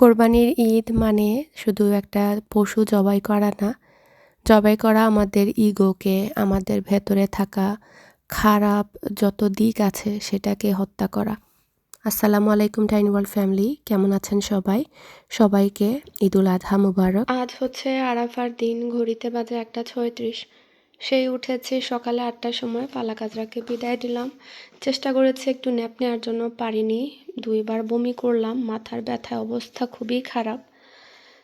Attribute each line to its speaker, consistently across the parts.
Speaker 1: কোরবানির ঈদ মানে শুধু একটা পশু জবাই করা না, জবাই করা আমাদের ইগোকে, আমাদের ভেতরে থাকা খারাপ যত দিক আছে সেটাকে হত্যা করা। আসসালামু আলাইকুম টাইন ওয়ার্ল্ড ফ্যামিলি, কেমন আছেন সবাই? সবাইকে ঈদুল আজহা মুবারক। আজ হচ্ছে আরাফার দিন, ঘড়িতে বাজে একটা ছয়ত্রিশ। সেই উঠেছি সকালে আটটার সময়, পালা কাজরাকে বিদায় দিলাম। চেষ্টা করেছি একটু ন্যাপ নেওয়ার জন্য, পারিনি। দুইবার বমি করলাম, মাথার ব্যথায় অবস্থা খুবই খারাপ।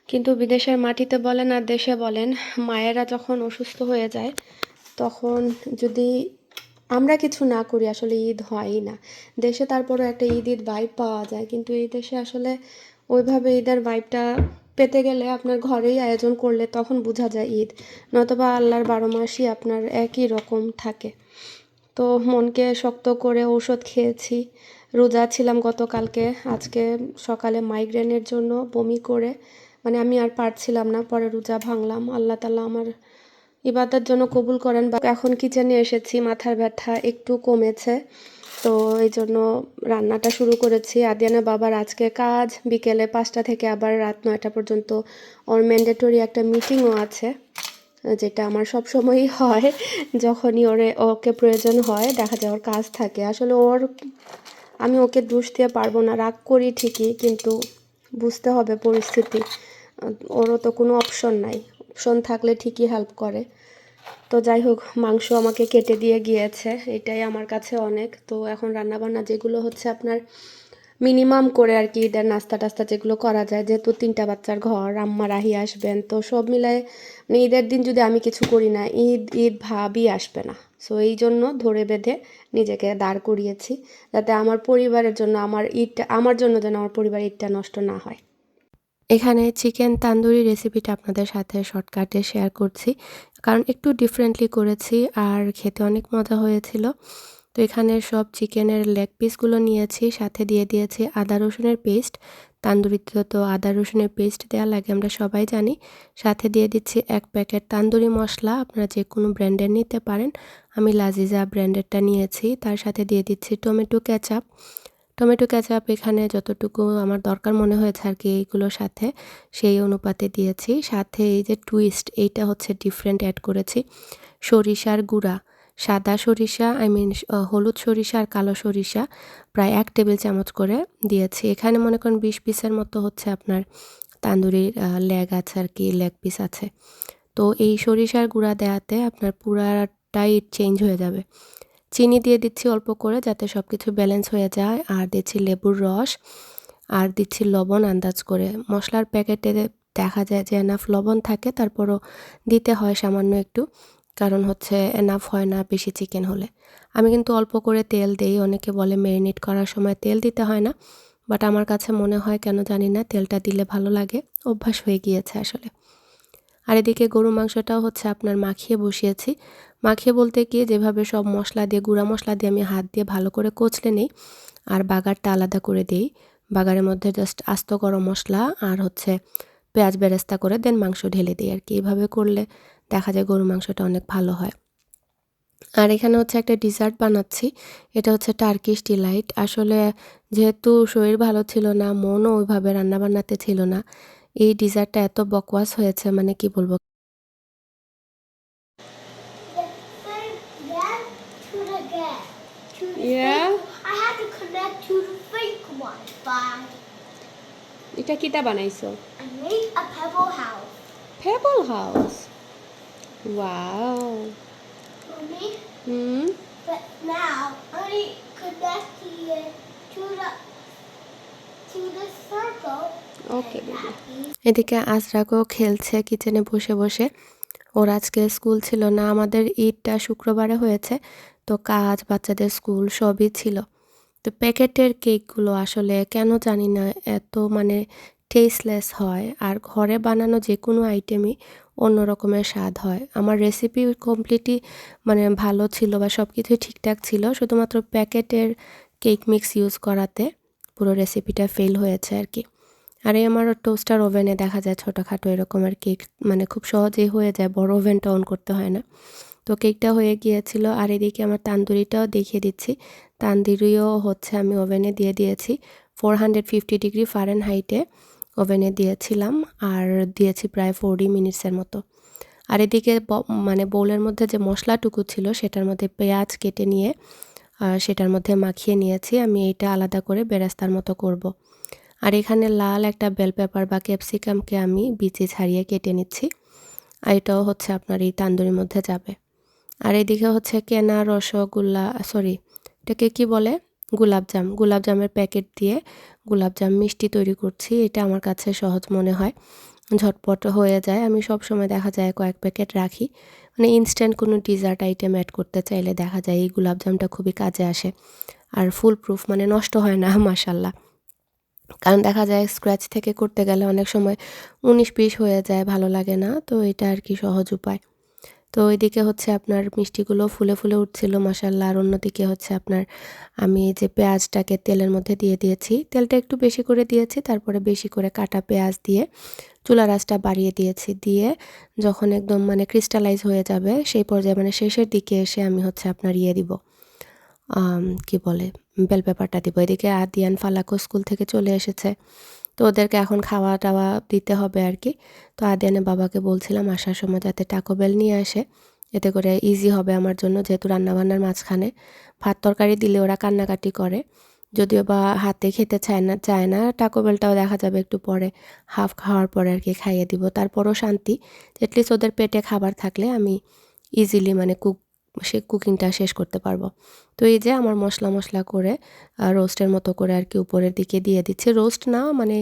Speaker 1: কিন্তু বিদেশের মাটিতে বলেন আর দেশে বলেন, মায়েরা যখন অসুস্থ হয়ে যায়, তখন যদি আমরা কিছু না করি, আসলে ঈদ হয়ই না। দেশে তারপরে একটা ঈদ ঈদ ভাইব পাওয়া যায়, কিন্তু এই দেশে আসলে ওইভাবে ঈদের ভাইবটা পেতে গেলে আপনার ঘরেই আয়োজন করলে তখন বোঝা যায় ঈদ। নতবা আল্লাহর বারো মাসই আপনার একই রকম থাকে। তো মনকে শক্ত করে ঔষধ খেয়েছি। রোজা ছিলাম গতকালকে। আজকে সকালে মাইগ্রেনের জন্য বমি করে মানে আমি আর পারছিলাম না, পরে রোজা ভাঙলাম। আল্লাহ তালা আমার ইবাদার জন্য কবুল করেন। বা এখন কিচেনে এসেছি, মাথার ব্যথা একটু কমেছে। তো এই জন্য রান্নাটা শুরু করেছি। আদিয়ানা বাবার আজকে কাজ। বিকেলে পাঁচটা থেকে আবার রাত নয়টা পর্যন্ত ওর ম্যান্ডেটরি একটা মিটিংও আছে, যেটা আমার সব সময়ই হয়। যখনই ওরে, ওকে প্রয়োজন হয়, দেখা যায় ওর কাজ থাকে। আসলে ওর, আমি ওকে দোষ দিয়ে পারব না, রাগ করি ঠিকই, কিন্তু বুঝতে হবে পরিস্থিতি। ওরও তো কোনো অপশন নাই। অপশন থাকলে ঠিকই হেল্প করে। তো যাই হোক, মাংস আমাকে কেটে দিয়ে গিয়েছে। এটাই আমার কাছে অনেক। তো এখন রান্নাবান্না যেগুলো হচ্ছে আপনার মিনিমাম করে আর কি ঈদের নাস্তা টাস্তা যেগুলো করা যায়। যেহেতু তিনটা বাচ্চার ঘর, আম্মা, রাহি আসবেন, তো সব মিলায় মানে ঈদের দিন যদি আমি কিছু করি না, ঈদ ঈদ ভাবই আসবে না। সো এই জন্য ধরে বেঁধে নিজেকে দাঁড় করিয়েছি, যাতে আমার পরিবারের জন্য, আমার ঈদটা আমার জন্য যেন আমার পরিবার ঈদটা নষ্ট না হয়। এখানে চিকেন তান্দুরি রেসিপিটা আপনাদের সাথে শর্টকাটে শেয়ার করছি। কারণ একটু ডিফারেন্টলি করেছি আর খেতে অনেক মজা হয়েছিল। তো এখানে সব চিকেনের লেগ পিসগুলো নিয়েছি, সাথে দিয়ে দিয়েছি আদা রসুনের পেস্ট তান্দুরিতে তো আদা রসুনের পেস্ট দেওয়া লাগে, আমরা সবাই জানি। সাথে দিয়ে দিচ্ছি এক প্যাকেট তান্দুরি মশলা, আপনারা যে কোনো ব্র্যান্ডের নিতে পারেন। আমি লাজিজা ব্র্যান্ডেরটা নিয়েছি, তার সাথে দিয়ে দিচ্ছি টমেটো ক্যাচাপ টমেটো ক্যাচাপ এখানে যতটুকু আমার দরকার মনে হয়েছে আর কি এইগুলোর সাথে, সেই অনুপাতে দিয়েছি। সাথে এই যে টুইস্ট এইটা হচ্ছে ডিফারেন্ট অ্যাড করেছি। সরিষার গুঁড়া, সাদা সরিষা আই মিন হলুদ সরিষা আর কালো সরিষা প্রায় এক টেবিল চামচ করে দিয়েছি। এখানে মনে করেন বিশ পিসের মতো হচ্ছে আপনার তান্দুরির লেগ আছে আর কি লেগ পিস আছে। তো এই সরিষার গুঁড়া দেওয়াতে আপনার পুরাটাই চেঞ্জ হয়ে যাবে। চিনি দিয়ে দিচ্ছি অল্প করে যাতে সব কিছু ব্যালেন্স হয়ে যায়। আর দিচ্ছি লেবুর রস, আর দিচ্ছি লবণ আন্দাজ করে। মশলার প্যাকেটে দেখা যায় যে এনাফ লবণ থাকে, তারপরও দিতে হয় সামান্য একটু, কারণ হচ্ছে এনাফ হয় না বেশি চিকেন হলে। আমি কিন্তু অল্প করে তেল দেই, অনেকে বলে ম্যারিনেট করার সময় তেল দিতে হয় না বাট আমার কাছে মনে হয় কেন জানি না, তেলটা দিলে ভালো লাগে। অভ্যাস হয়ে গিয়েছে আসলে। আর এদিকে গরু মাংসটাও হচ্ছে আপনার মাখিয়ে বসিয়েছি। মাখিয়ে বলতে গিয়ে যেভাবে সব মশলা দিয়ে, গুঁড়া মশলা দিয়ে আমি হাত দিয়ে ভালো করে কচলে নিই আর বাগারটা আলাদা করে দিই। বাগারের মধ্যে জাস্ট আস্ত গরম মশলা আর হচ্ছে পেঁয়াজ বেরেস্তা করে দেন মাংস ঢেলে দিই আর কি এইভাবে করলে দেখা যায় গরু মাংসটা অনেক ভালো হয়। আর এখানে হচ্ছে একটা ডিজার্ট বানাচ্ছি, এটা হচ্ছে টার্কিশ ডিলাইট আসলে যেহেতু শরীর ভালো ছিল না, মনও ওইভাবে রান্না বান্নাতে ছিল না এই ডিজার্টটা এত বকওয়াস হয়েছে মানে কি বলব
Speaker 2: Yeah.
Speaker 3: I had to connect to the fake Wi-Fi.
Speaker 2: এটা কিতা বানাইছো
Speaker 3: I made a pebble house
Speaker 2: pebble house wow
Speaker 3: for me, but now I only connect it to the to the circle.
Speaker 2: Okay
Speaker 3: Happy.
Speaker 1: এদিকে আজরাকও খেলছে কিচেনে বসে বসে। ওর আজকে school ছিল না, আমাদের ঈদটা শুক্রবারে হয়েছে, তো কাজ, বাচ্চাদের স্কুল সবই ছিল। তো প্যাকেটের কেকগুলো আসলে কেন জানি না, এত মানে টেস্টলেস হয়। আর ঘরে বানানো যে কোনো আইটেমই অন্য রকমের স্বাদ হয়। আমার রেসিপি কমপ্লিটই মানে ভালো ছিল বা সব কিছুই ঠিকঠাক ছিল, শুধুমাত্র প্যাকেটের কেক মিক্স ইউজ করাতে পুরো রেসিপিটা ফেল হয়েছে আর কি। আর এই আমার টোস্টার ওভেনে দেখা যায় ছোটোখাটো এরকম আর কেক মানে খুব সহজেই হয়ে যায়, বড় ওভেনটা অন করতে হয় না। তো কেকটা হয়ে গিয়েছিল আর এদিকে আমার তান্দুরিটাও দেখিয়ে দিচ্ছি। তান্দুরিও হচ্ছে আমি ওভেনে দিয়ে দিয়েছি। ফোর হান্ড্রেড ফিফটি ডিগ্রি ফারেন হাইটে ওভেনে দিয়েছিলাম আর দিয়েছি প্রায় ফোরটি মিনিটসের মতো। আর এদিকে মানে বোলের মধ্যে যে মশলাটুকু ছিল সেটার মধ্যে পেঁয়াজ কেটে নিয়ে সেটার মধ্যে মাখিয়ে নিয়েছি। আমি এইটা আলাদা করে বেরাস্তার মতো করব। আর এখানে লাল একটা বেল পেপার বা ক্যাপসিকামকে আমি বিচি ছাড়িয়ে কেটে নিচ্ছি। আর এটাও হচ্ছে আপনার এই তান্দুরির মধ্যে যাবে। আর এদিকে হচ্ছে কেনা রসগোল্লা সরি এটাকে কি বলে? গোলাপজাম। গোলাপজামের প্যাকেট দিয়ে গোলাপজাম মিষ্টি তৈরি করছি, এটা আমার কাছে সহজ মনে হয়। ঝটপট হয়ে যায়। আমি সব সময় দেখা যায় কয়েক প্যাকেট রাখি। মানে ইনস্ট্যান্ট কোনো ডিজার্ট আইটেম অ্যাড করতে চাইলে দেখা যায় এই গোলাপজামটা খুবই কাজে আসে। আর ফুল প্রুফ মানে নষ্ট হয় না মাসাল্লাহ কারণ দেখা যায় স্ক্র্যাচ থেকে করতে গেলে অনেক সময় উনিশ বিশ হয়ে যায়, ভালো লাগে না। তো এটা আর কি সহজ উপায়। তো ওইদিকে হচ্ছে আপনার মিষ্টিগুলো ফুলে ফুলে উঠছিল মাসাল্লাহ আর অন্যদিকে হচ্ছে আপনার আমি যে পেঁয়াজটাকে তেলের মধ্যে দিয়ে দিয়েছি, তেলটা একটু বেশি করে দিয়েছি, তারপরে বেশি করে কাটা পেঁয়াজ দিয়ে চুলা রাসটা বাড়িয়ে দিয়েছি। দিয়ে যখন একদম মানে ক্রিস্টালাইজ হয়ে যাবে, সেই পর্যায়ে মানে শেষের দিকে এসে আমি হচ্ছে আপনার ইয়ে দিব। কি বলে, বেল পেপারটা দিব। এদিকে আদিয়ান ফালাকো স্কুল থেকে চলে এসেছে। তো ওদেরকে এখন খাওয়া টাওয়া দিতে হবে আর কি। তো আদিয়ানের বাবাকে বলছিলাম, আসার সময় যাতে টাকো বেল নিয়ে আসে। এতে করে ইজি হবে আমার জন্য, যেহেতু রান্নাবান্নার মাঝখানে ভাত তরকারি দিলে ওরা কান্নাকাটি করে। যদিও বা হাতে খেতে চায় না চায় না টাকো বেলটাও দেখা যাবে একটু পরে হাফ খাওয়ার পরে আর কি খাইয়ে দিব। তারপরও শান্তি অ্যাটলিস্ট ওদের পেটে খাবার থাকলে আমি ইজিলি মানে কুক সে কুকিংটা শেষ করতে পারব। তো এই যে আমার মশলা মশলা করে রোস্টের মতো করে আর কি উপরের দিকে দিয়ে দিচ্ছে। রোস্ট না মানে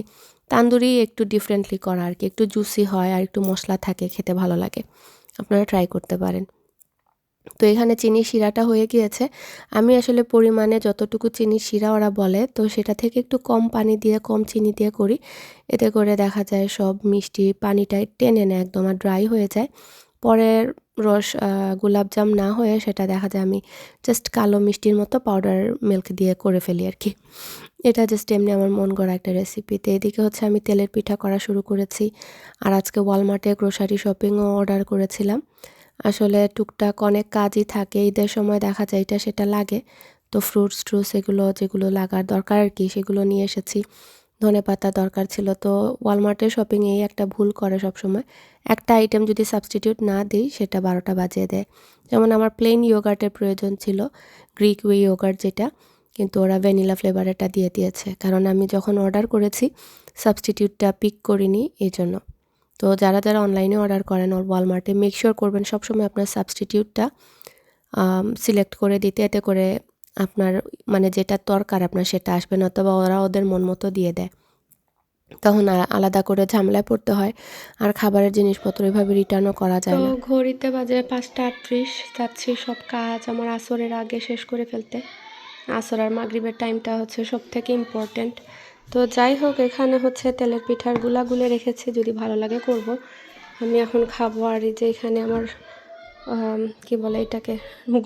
Speaker 1: তান্দুরি একটু ডিফারেন্টলি করা আর কি। একটু জুসি হয় আর একটু মশলা থাকে, খেতে ভালো লাগে। আপনারা ট্রাই করতে পারেন। তো এখানে চিনি শিরাটা হয়ে গিয়েছে। আমি আসলে পরিমাণে যতটুকু চিনি শিরা ওরা বলে, তো সেটা থেকে একটু কম পানি দিয়ে, কম চিনি দিয়ে করি। এতে করে দেখা যায় সব মিষ্টি পানিটাই টেনে নেয়, একদম আর ড্রাই হয়ে যায়। পরের রস গোলাপজাম না হয়ে সেটা দেখা যায় আমি জাস্ট কালো মিষ্টির মতো পাউডার মিল্ক দিয়ে করে ফেলি আর কি। এটা জাস্ট এমনি আমার মন গড়া একটা রেসিপি তো। এদিকে হচ্ছে আমি তেলের পিঠা করা শুরু করেছি আর আজকে ওয়ালমার্টে গ্রোসারি শপিংও অর্ডার করেছিলাম। আসলে টুকটাক অনেক কাজই থাকে, ঈদের সময় দেখা যায় এটা সেটা লাগে। তো ফ্রুটস ট্রুটস এগুলো যেগুলো লাগার দরকার আর কি সেগুলো নিয়ে এসেছি। ধনে পাতা দরকার ছিল, তো ওয়ালমার্টের এই একটা ভুল করে সব সময় একটা আইটেম যদি সাবস্টিটিউট না দিই, সেটা বারোটা বাজিয়ে দেয়। যেমন আমার প্লেন ইয়োগার্টের প্রয়োজন ছিল গ্রিক ওয়ে ইয়োগার্ট যেটা, কিন্তু ওরা ভ্যানিলা ফ্লেভারেরটা দিয়ে দিয়েছে। কারণ আমি যখন অর্ডার করেছি সাবস্টিটিউটটা পিক করিনি এই জন্য তো যারা যারা অনলাইনে অর্ডার করেন ওয়ালমার্টে মেক শিওর করবেন সবসময় আপনার সাবস্টিটিউটটা সিলেক্ট করে দিতে, এতে করে আপনার মানে যেটা দরকার আপনার সেটা আসবে না অথবা ওরা ওদের মন মতো দিয়ে দেয়। তখন আলাদা করে ঝামেলায় পড়তে হয়। আর খাবারের জিনিসপত্র এভাবে রিটার্নও করা যায় না।
Speaker 2: ঘড়িতে বাজে পাঁচটা আটত্রিশ যাচ্ছি সব কাজ আমার আসরের আগে শেষ করে ফেলতে। আসর আর মাগরিবের টাইমটা হচ্ছে সব থেকে ইম্পর্টেন্ট তো যাই হোক এখানে হচ্ছে তেলের পিঠারগুলা গুলে রেখেছি যদি ভালো লাগে করব। আমি এখন খাব আর এই যে এখানে আমার আম, কি বলে এটাকে?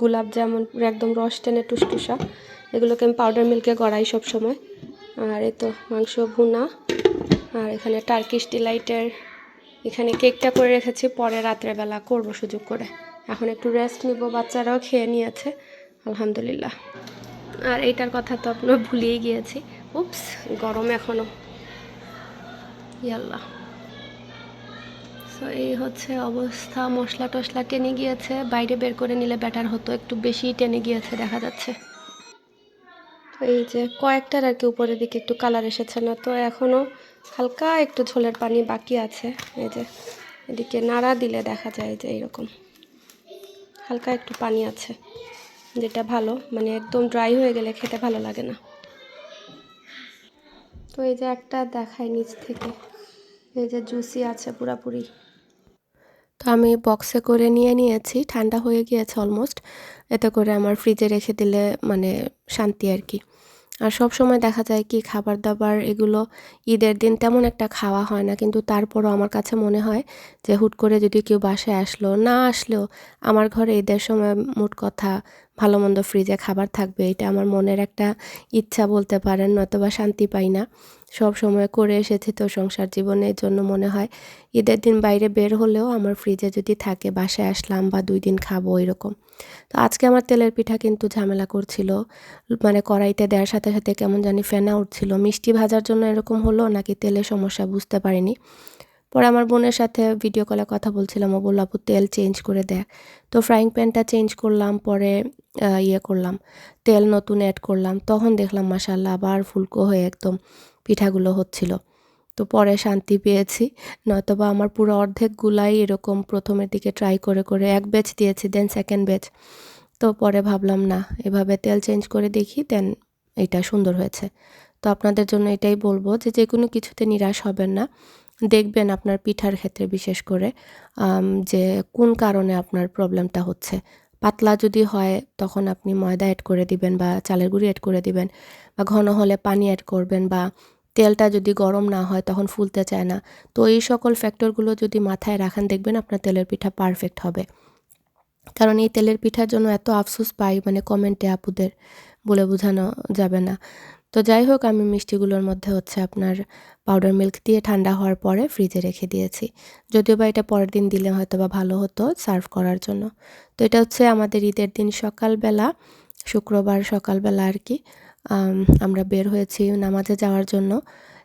Speaker 2: গোলাপ যেমন, একদম রস টেনে টুসটুসা। এগুলোকে আমি পাউডার মিল্কে গড়াই সব সময় আর এই তো মাংস ভুনা। আর এখানে টার্কিশ ডিলাইটের এখানে কেকটা করে রেখেছি। পরে রাত্রেবেলা করব সুযোগ করে। এখন একটু রেস্ট নিব, বাচ্চারাও খেয়ে নিয়েছে। আলহামদুলিল্লাহ। আর এইটার কথা তো আপনার ভুলিয়ে গিয়েছি। উপস গরম এখনও ইয়াল্লাহ। সো এই হচ্ছে অবস্থা। মশলা টশলা টেনে গিয়েছে। বাইরে বের করে নিলে ব্যাটার হতো। একটু বেশি টেনে গিয়েছে দেখা যাচ্ছে। তো এই যে কয়েকটার আর কি উপরের দিকে একটু কালার এসেছে না। তো এখনও হালকা একটু ঝোলের পানি বাকি আছে। এই যে এদিকে নাড়া দিলে দেখা যায় যে এরকম হালকা একটু পানি আছে, যেটা ভালো। মানে একদম ড্রাই হয়ে গেলে খেতে ভালো লাগে না। তো এই যে একটা দেখায় নিচ থেকে। এই যে জুসি আছে পুরাপুরি।
Speaker 1: তো আমি বক্সে করে নিয়ে নিয়েছি, ঠান্ডা হয়ে গিয়েছে অলমোস্ট এতে করে আমার ফ্রিজে রেখে দিলে মানে শান্তি আর কি। আর সব সময় দেখা যায় কি খাবার দাবার এগুলো ঈদের দিন তেমন একটা খাওয়া হয় না, কিন্তু তারপরও আমার কাছে মনে হয় যে হুট করে যদি কেউ বাসায় আসলো, না আসলেও আমার ঘরে ঈদের সময় মোট কথা ভালো মন্দ ফ্রিজে খাবার থাকবে, এটা আমার মনের একটা ইচ্ছা বলতে পারেন, নয়তোবা শান্তি পাই না। সব সময় করে এসেছি তো সংসার জীবনের জন্য মনে হয় ঈদের দিন বাইরে বের হলেও আমার ফ্রিজে যদি থাকে, বাসায় আসলাম বা দুই দিন খাব এরকম। তো আজকে আমার তেলের পিঠা কিন্তু ঝামেলা করছিল মানে কড়াইতে দেওয়ার সাথে সাথে কেমন জানি ফেনা উঠছিল মিষ্টি ভাজার জন্য এরকম হলো নাকি তেলের সমস্যা বুঝতে পারিনি। পরে আমার বোনের সাথে ভিডিও কলে কথা বলছিলাম, ও বলল, আপু, তেল চেঞ্জ করে দেখ। তো ফ্রাইং প্যানটা চেঞ্জ করলাম, পরে ইয়ে করলাম, তেল নতুন অ্যাড করলাম, তখন দেখলাম মাসাল্লাহ আবার ফুলকো হয়ে একদম পিঠাগুলো হচ্ছিল। তো পরে শান্তি পেয়েছি, নয়তোবা আমার পুরো অর্ধেকগুলাই এরকম প্রথমের দিকে ট্রাই করে করে এক ব্যাচ দিয়েছি দেন সেকেন্ড ব্যাচ তো পরে ভাবলাম, না, এভাবে তেল চেঞ্জ করে দেখি দেন এটা সুন্দর হয়েছে। তো আপনাদের জন্য এটাই বলব যে যে কোনো কিছুতে নিরাশ হবেন না। দেখবেন আপনার পিঠার ক্ষেত্রে বিশেষ করে যে কোন কারণে আপনার প্রবলেমটা হচ্ছে। পাতলা যদি হয়, তখন আপনি ময়দা অ্যাড করে দিবেন বা চালের গুঁড়ি অ্যাড করে দিবেন বা ঘন হলে পানি অ্যাড করবেন বা তেলটা যদি গরম না হয়, তখন ফুলতে চায় না। তো এই সকল ফ্যাক্টরগুলো যদি মাথায় রাখেন, দেখবেন আপনার তেলের পিঠা পারফেক্ট হবে। কারণ এই তেলের পিঠার জন্য এত আফসোস পাই মানে কমেন্টে আপুদের বলে বোঝানো যাবে না। তো যাই হোক, আমি মিষ্টিগুলোর মধ্যে হচ্ছে আপনার পাউডার মিল্ক দিয়ে ঠান্ডা হওয়ার পরে ফ্রিজে রেখে দিয়েছি। যদিও বা এটা পরের দিন দিলে হয়তো বা ভালো হতো সার্ভ করার জন্য। তো এটা হচ্ছে আমাদের ঈদের দিন সকালবেলা, শুক্রবার সকালবেলা আর কি আমরা বের হয়েছি নামাজে যাওয়ার জন্য।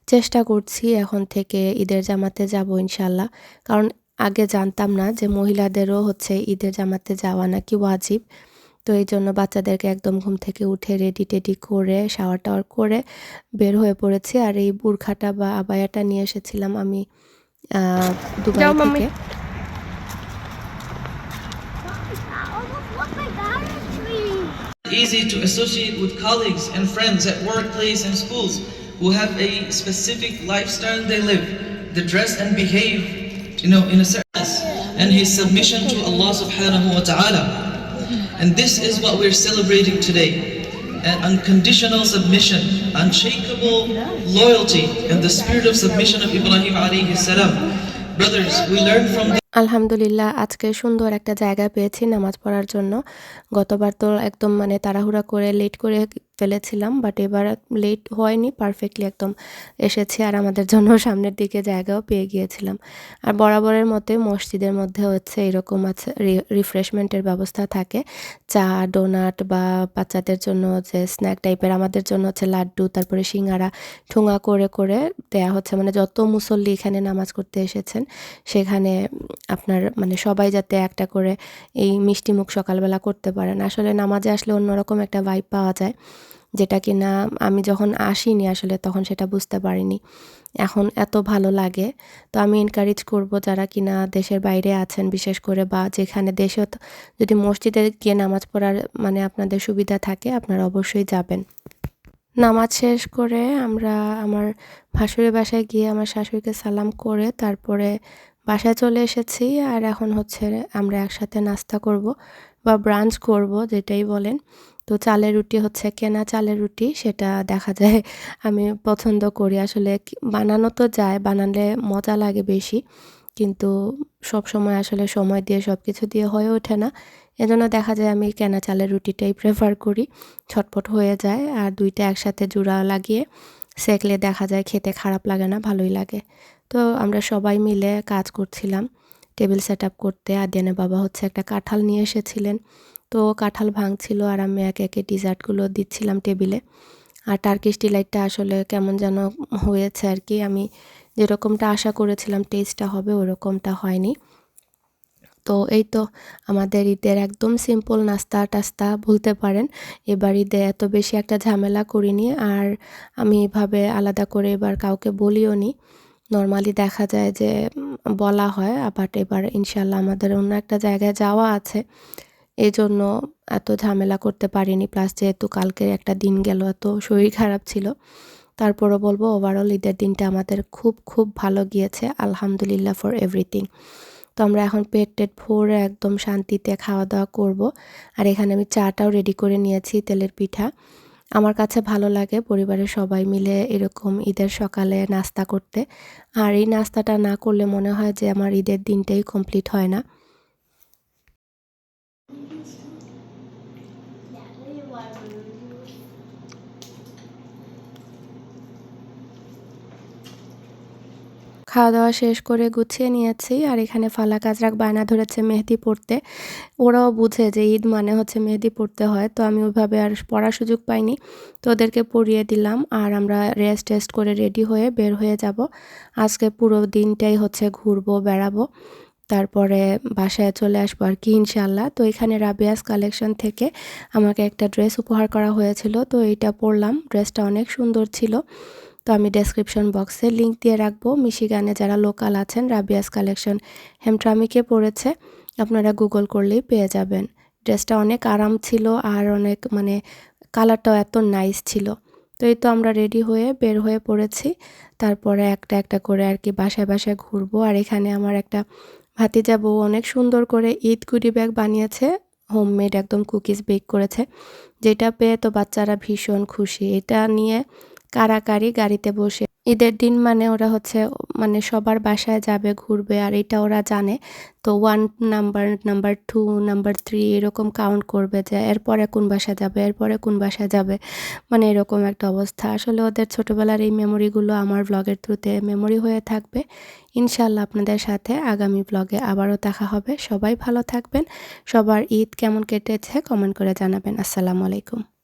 Speaker 1: চেষ্টা করছি এখন থেকে ঈদের জামাতে যাব ইনশাল্লাহ কারণ আগে জানতাম না যে মহিলাদেরও হচ্ছে ঈদের জামাতে যাওয়া নাকি ওয়াজিব। তো এই জন্য বাচ্চাদেরকে একদম ঘুম থেকে উঠে রেডি টেডি করে শাওয়ার টাওয়ার করে বের হয়ে পড়েছি আর এই বুরখাটা বা আবায়াটা নিয়ে এসেছিলাম আমি আহ, দুবাই থেকে
Speaker 4: easy to associate with colleagues and friends at workplace and schools who have a specific lifestyle they live. They dress and behave, you know, in a certain and his submission to Allah subhanahu wa ta'ala. And this is what we're celebrating today. An unconditional submission, unshakable loyalty, and the spirit of submission of Ibrahim alayhi salam. Brothers, we learn from
Speaker 1: আলহামদুলিল্লাহ আজকে সুন্দর একটা জায়গা পেয়েছি নামাজ পড়ার জন্য গতবার তো একদম মানে তাড়াহুড়া করে লেট করে ফেলেছিলাম বাট এবার লেট হয়নি পারফেক্টলি একদম এসেছি আর আমাদের জন্য সামনের দিকে জায়গাও পেয়ে গিয়েছিলাম। আর বরাবরের মতে মসজিদের মধ্যে হচ্ছে এরকম আছে রিফ্রেশমেন্টের ব্যবস্থা থাকে। চা ডোনাট বা বাচ্চাদের জন্য যে স্ন্যাক টাইপের আমাদের জন্য হচ্ছে লাড্ডু, তারপরে সিঙ্গারা, ঠোঙা করে করে দেয়া হচ্ছে। মানে যত মুসল্লি এখানে নামাজ করতে এসেছেন, সেখানে আপনার মানে সবাই যাতে একটা করে এই মিষ্টি মুখ সকালবেলা করতে পারেন। আসলে নামাজে আসলে অন্যরকম একটা ভাইব পাওয়া যায়। যেটা কি না আমি যখন আসিনি আসলে তখন সেটা বুঝতে পারিনি। এখন এত ভালো লাগে। তো আমি এনকারেজ করব যারা কিনা দেশের বাইরে আছেন, বিশেষ করে বা যেখানে দেশে যদি মসজিদে গিয়ে নামাজ পড়ার মানে আপনাদের সুবিধা থাকে, আপনারা অবশ্যই যাবেন। নামাজ শেষ করে আমরা আমার ভাসুরের বাসায় গিয়ে আমার শাশুড়িকে সালাম করে তারপরে বাসায় চলে এসেছি। আর এখন হচ্ছে আমরা একসাথে নাস্তা করব বা ব্রাঞ্চ করব যেটাই বলেন। তো চালের রুটি হচ্ছে কেনা চালের রুটি, সেটা দেখা যায় আমি পছন্দ করি। আসলে বানানো তো যায়, বানালে মজা লাগে বেশি, কিন্তু সব সময় আসলে সময় দিয়ে সব কিছু দিয়ে হয়ে ওঠে না। এজন্য দেখা যায় আমি কেনা চালের রুটিটাই প্রেফার করি, ছটপট হয়ে যায় আর দুইটা একসাথে জোড়া লাগিয়ে সেকলে দেখা যায় খেতে খারাপ লাগে না, ভালোই লাগে। তো আমরা সবাই মিলে কাজ করছিলাম, টেবিল সেট আপ করতে। আদিয়ানের বাবা হচ্ছে একটা কাঁঠাল নিয়ে এসেছিলেন। তো কাঁঠাল ভাঙছিল আর আমি একে একে ডিজার্টগুলো দিচ্ছিলাম টেবিলে। আর টার্কিশ ডিলাইটটা আসলে কেমন যেন হয়েছে আর কি। আমি যেরকমটা আশা করেছিলাম টেস্টটা হবে ওরকমটা হয়নি। তো এই তো আমাদের ঈদের একদম সিম্পল নাস্তা টাস্তা বলতে পারেন। এবার ঈদে এত বেশি একটা ঝামেলা করিনি আর আমি এভাবে আলাদা করে এবার কাউকে বলিও নি। নর্মালি দেখা যায় যে বলা হয় বাট এবার ইনশাল্লাহ আমাদের অন্য একটা জায়গায় যাওয়া আছে। এই জন্য এত ঝামেলা করতে পারিনি। প্লাস যেহেতু কালকে একটা দিন গেল এত শরীর খারাপ ছিল। তারপরও বলব ওভারঅল ঈদের দিনটা আমাদের খুব খুব ভালো গিয়েছে। আলহামদুলিল্লাহ ফর এভরিথিং তো আমরা এখন পেট টেট ভরে একদম শান্তিতে খাওয়া দাওয়া করব। আর এখানে আমি চাটাও রেডি করে নিয়েছি, তেলের পিঠা। আমার কাছে ভালো লাগে পরিবারের সবাই মিলে এরকম ঈদের সকালে নাস্তা করতে। আর এই নাস্তাটা না করলে মনে হয় যে আমার ঈদের দিনটাই কমপ্লিট হয় না। খাওয়া দাওয়া শেষ করে গুছিয়ে নিয়েছি আর এখানে ফালা কাজরাক বায়না ধরেছে মেহেদি পড়তে ওরাও বুঝে যে ঈদ মানে হচ্ছে মেহেদি পড়তে হয়, তো আমি ওইভাবে আর পড়ার সুযোগ পাইনি। তো ওদেরকে পড়িয়ে দিলাম আর আমরা রেস্ট টেস্ট করে রেডি হয়ে বের হয়ে যাব। আজকে পুরো দিনটাই হচ্ছে ঘুরবো, বেড়াবো। তারপরে বাসায় চলে আসব আর কি ইনশাল্লাহ তো এখানে রাবিয়াস কালেকশন থেকে আমাকে একটা ড্রেস উপহার করা হয়েছিল। তো এইটা পরলাম ড্রেসটা অনেক সুন্দর ছিল। তো আমি ডেসক্রিপশন বক্সে লিঙ্ক দিয়ে রাখব। মিশিগানে যারা লোকাল আছেন, রাবিয়াস কালেকশন হেমট্রামিকে পড়েছে আপনারা গুগল করলেই পেয়ে যাবেন। ড্রেসটা অনেক আরাম ছিল আর অনেক মানে কালারটাও এত নাইস ছিল। তো এই তো আমরা রেডি হয়ে বের হয়ে পড়েছি। তারপরে একটা একটা করে আর কি বাসায় বাসায় ঘুরবো। আর এখানে আমার একটা ভাতিজা বউ অনেক সুন্দর করে ঈদ গুডি ব্যাগ বানিয়েছে, হোমমেড একদম কুকিজ বেক করেছে, যেটা পেয়ে তো বাচ্চারা ভীষণ খুশি। এটা নিয়ে কারাকারি গাড়িতে বসে ঈদের দিন মানে ওরা হচ্ছে মানে সবার বাসায় যাবে, ঘুরবে, আর এটা ওরা জানে। তো one number number two number three এরকম কাউন্ট করবে যে এরপরে কোন বাসা যাবে, এরপরে কোন বাসা যাবে। মানে এরকম একটা অবস্থা। আসলে ওদের ছোটোবেলার এই মেমোরিগুলো আমার ব্লগের থ্রুতে মেমোরি হয়ে থাকবে। ইনশাল্লাহ আপনাদের সাথে আগামী ব্লগে আবারও দেখা হবে। সবাই ভালো থাকবেন। সবার ঈদ কেমন কেটেছে কমেন্ট করে জানাবেন। আসসালামু আলাইকুম।